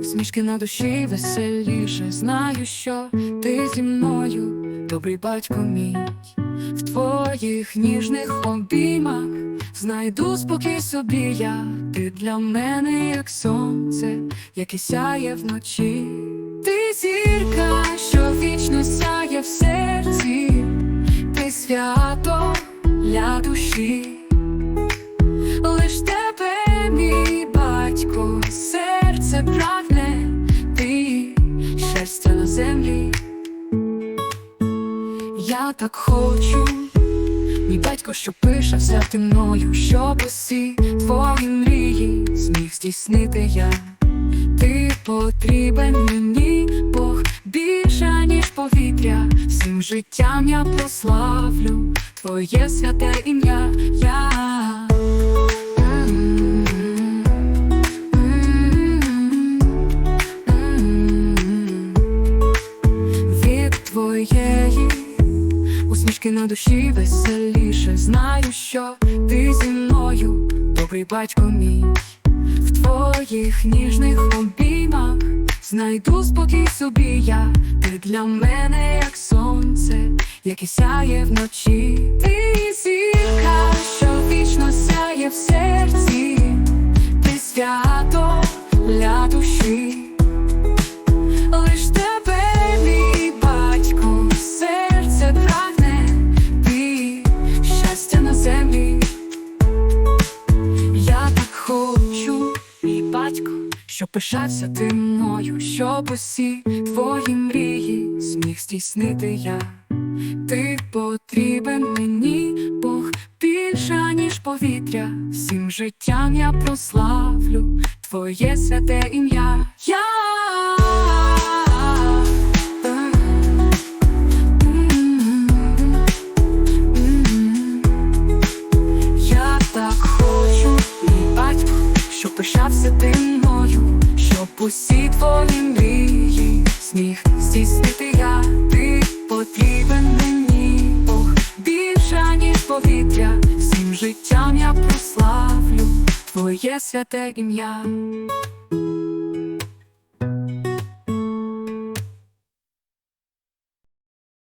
Усмішки на душі веселіше, знаю, що ти зі мною, добрий батько мій, в твоїх ніжних обіймах знайду спокій собі я, ти для мене, як сонце, яке сяє вночі. Ти зірка, що вічно сяє в серці, ти свято для душі. Лиш тебе, серце прагне, ти щастя на землі. Я так хочу, мій батько, що пишався ти мною, щоб усі твої мрії зміг здійснити я. Ти потрібен мені, Бог більше, ніж повітря. Всім життям я прославлю Твоє святе ім'я. Я. твоєї усмішки на душі веселіше. Знаю, що ти зі мною, добрий батько мій, в твоїх ніжних обіймах знайду спокій собі я, ти для мене, як сонце, яке сяє вночі. Ти зірка, що вічно сяє в серці, ти свято для батько, що пишався ти мною, щоб усі твої мрії зміг здійснити я. Ти потрібен мені, Бог більше, ніж повітря. Всім життям я прославлю Твоє святе ім'я. Я пишався ти мною, щоб усі твої мрії сміх здійснити я, ти потрібен мені, Бог більше, ніж повітря, всім життям я прославлю Твоє святе ім'я.